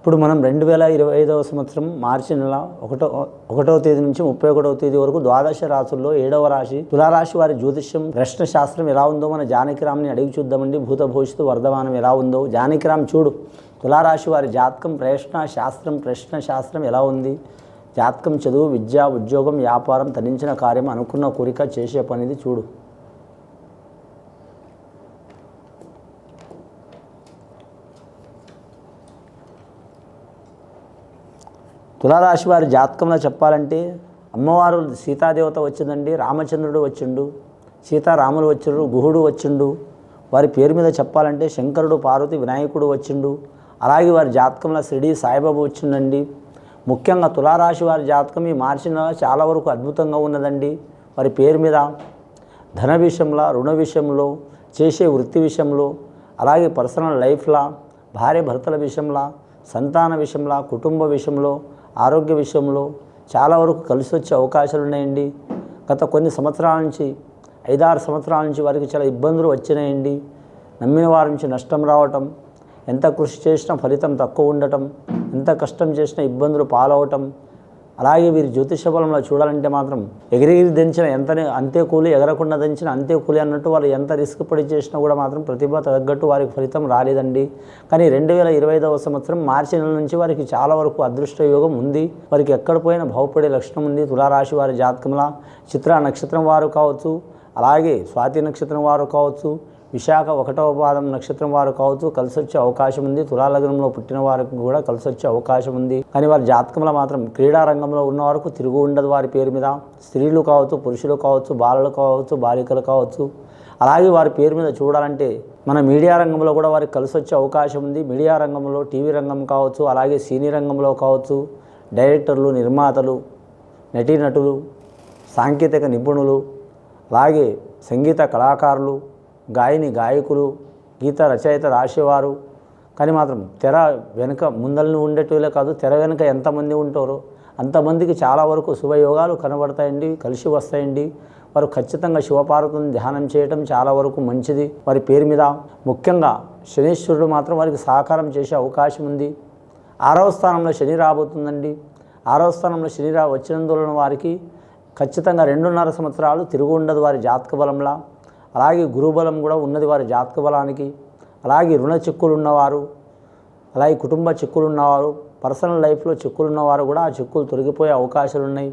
ఇప్పుడు మనం రెండు వేల ఇరవై ఐదవ సంవత్సరం మార్చి నెల ఒకటో ఒకటవ తేదీ నుంచి ముప్పై ఒకటవ తేదీ వరకు ద్వాదశ రాశుల్లో ఏడవ రాశి తులారాశి వారి జ్యోతిష్యం ప్రశ్న శాస్త్రం ఎలా ఉందో మన జానకిరామ్ని అడిగి చూద్దామండి. భూత భవిష్యత్తు వర్ధమానం ఎలా ఉందో. జానకిరామ్ చూడు తులారాశి వారి జాతకం ప్రశ్న శాస్త్రం ప్రశ్న శాస్త్రం ఎలా ఉంది? జాతకం చదువు విద్య ఉద్యోగం వ్యాపారం తరించిన కార్యం అనుకున్న కోరిక చేసే పనిది చూడు. తులారాశి వారి జాతకంలో చెప్పాలంటే అమ్మవారు సీతాదేవత వచ్చిందండి రామచంద్రుడు వచ్చిండు సీతారాములు వచ్చిండు గుహుడు వచ్చిండు. వారి పేరు మీద చెప్పాలంటే శంకరుడు పార్వతి వినాయకుడు వచ్చిండు. అలాగే వారి జాతకంలో షిరిడి సాయిబాబు వచ్చిండండి ముఖ్యంగా తులారాశి వారి జాతకం ఈ మార్చి నెల చాలా వరకు అద్భుతంగా ఉన్నదండి. వారి పేరు మీద ధన విషయంలో రుణ విషయంలో చేసే వృత్తి విషయంలో అలాగే పర్సనల్ లైఫ్లా భార్య భర్తల విషయంలో సంతాన విషయంలో కుటుంబ విషయంలో ఆరోగ్య విషయంలో చాలా వరకు కలిసి వచ్చే అవకాశాలు ఉన్నాయండి. గత కొన్ని సంవత్సరాల నుంచి ఐదారు సంవత్సరాల నుంచి వారికి చాలా ఇబ్బందులు వచ్చినాయండి. నమ్మిన వారి నుంచి నష్టం రావటం ఎంత కృషి చేసినా ఫలితం తక్కువ ఉండటం ఎంత కష్టం చేసినా ఇబ్బందులు పాలవటం అలాగే వీరి జ్యోతిష బలంలో చూడాలంటే మాత్రం ఎగిరెగిరి దంచిన ఎంత అంతే కూలి ఎగరకుండా దంచిన అంతే కూలి అన్నట్టు వాళ్ళు ఎంత రిస్క్ పడి చేసినా కూడా మాత్రం ప్రతిభ తగ్గట్టు వారికి ఫలితం రాలేదండి. కానీ రెండు వేల ఇరవై ఐదవ సంవత్సరం మార్చి నెల నుంచి వారికి చాలా వరకు అదృష్ట యోగం ఉంది. వారికి ఎక్కడ పోయినా బాగుపడే లక్షణం ఉంది. తులారాశి వారి జాతకంలో చిత్ర నక్షత్రం వారు కావచ్చు అలాగే స్వాతి నక్షత్రం వారు కావచ్చు విశాఖ ఒకటవ పాదం నక్షత్రం వారు కావచ్చు కలిసి వచ్చే అవకాశం ఉంది. తులాలగ్నంలో పుట్టిన వారికి కూడా కలిసి వచ్చే అవకాశం ఉంది. కానీ వారి జాతకంలో మాత్రం క్రీడా రంగంలో ఉన్న వరకు తిరుగు ఉండదు వారి పేరు మీద. స్త్రీలు కావచ్చు పురుషులు కావచ్చు బాలలు కావచ్చు బాలికలు కావచ్చు. అలాగే వారి పేరు మీద చూడాలంటే మన మీడియా రంగంలో కూడా వారికి కలిసి వచ్చే అవకాశం ఉంది. మీడియా రంగంలో టీవీ రంగం కావచ్చు అలాగే సినీ రంగంలో కావచ్చు డైరెక్టర్లు నిర్మాతలు నటీనటులు సాంకేతిక నిపుణులు అలాగే సంగీత కళాకారులు గాయని గాయకులు గీత రచయిత రాసేవారు. కానీ మాత్రం తెర వెనుక ముందలను ఉండేటోళ్ళే కాదు తెర వెనుక ఎంతమంది ఉంటారో అంతమందికి చాలా వరకు శుభయోగాలు కనబడతాయండి కలిసి వస్తాయండి. వారు ఖచ్చితంగా శివపార్వతిని ధ్యానం చేయటం చాలా వరకు మంచిది. వారి పేరు మీద ముఖ్యంగా శనీశ్వరుడు మాత్రం వారికి సహకారం చేసే అవకాశం ఉంది. ఆరవ స్థానంలో శని రాబోతుందండి. ఆరవ స్థానంలో శని రా వచ్చినందువలన వారికి ఖచ్చితంగా రెండున్నర సంవత్సరాలు తిరుగు ఉండదు వారి జాతక బలంలా. అలాగే గురుబలం కూడా ఉన్నది వారి జాతక బలానికి. అలాగే రుణ చిక్కులు ఉన్నవారు అలాగే కుటుంబ చిక్కులు ఉన్నవారు పర్సనల్ లైఫ్లో చిక్కులు ఉన్నవారు కూడా ఆ చిక్కులు తొలగిపోయే అవకాశాలు ఉన్నాయి